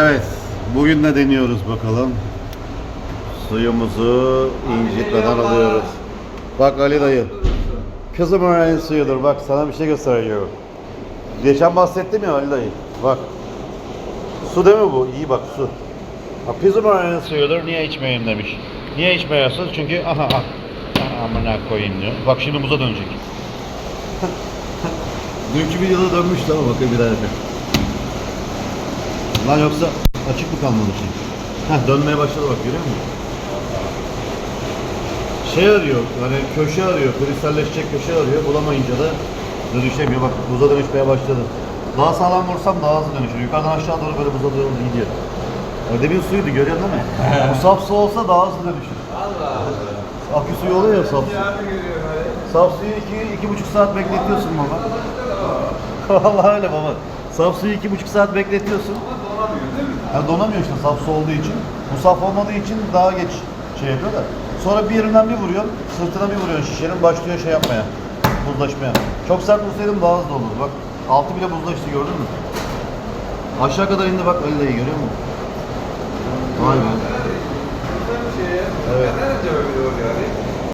Evet, bugün ne deniyoruz bakalım. Suyumuzu incitmeden alıyoruz. Bak Ali dayı. Kızım öğrenin suyudur. Bak sana bir şey gösteriyor. Geçen bahsettim ya Ali dayı. Bak. Su değil mi bu? İyi bak su. Ha, Bizim öğrenin suyudur. Niye içmeyeyim demiş. Niye içmiyorsunuz? Çünkü aha ah. Amına koyayım diyor. Bak şimdi buza dönecek. Dünkü videoda dönmüştü ama bakın bir daha. Lan yoksa açık mı kalmadı şey? Heh dönmeye başladı bak görüyor musun? Şey arıyor, hani köşe arıyor, kristalleşecek köşe arıyor. Bulamayınca da dönüşemiyor. Bak buza dönüşmeye başladı. Daha sağlam vursam daha hızlı dönüşür. Yukarıdan aşağı doğru böyle buza doğru gidiyor. O demin suydu görüyorsun değil mi? Bu saf su olsa daha hızlı dönüşür. Akü suyu oluyor ya saf su. Saf suyu iki, iki buçuk saat bekletiyorsun baba. Vallahi öyle baba. Saf suyu iki buçuk saat bekletiyorsun. Ha, donamıyor işte saf su olduğu için. Bu saf olmadığı için daha geç şey yapıyor da. Sonra bir yerinden bir vuruyor, sırtına bir vuruyor şişenin başlıyor şey yapmaya, buzlaşmaya. Çok sert vursaydım daha hızlı olurdu. Bak altı bile buzlaştı gördün mü? Aşağı kadar indi bak öyle iyi görüyor musun? Vay be. Evet.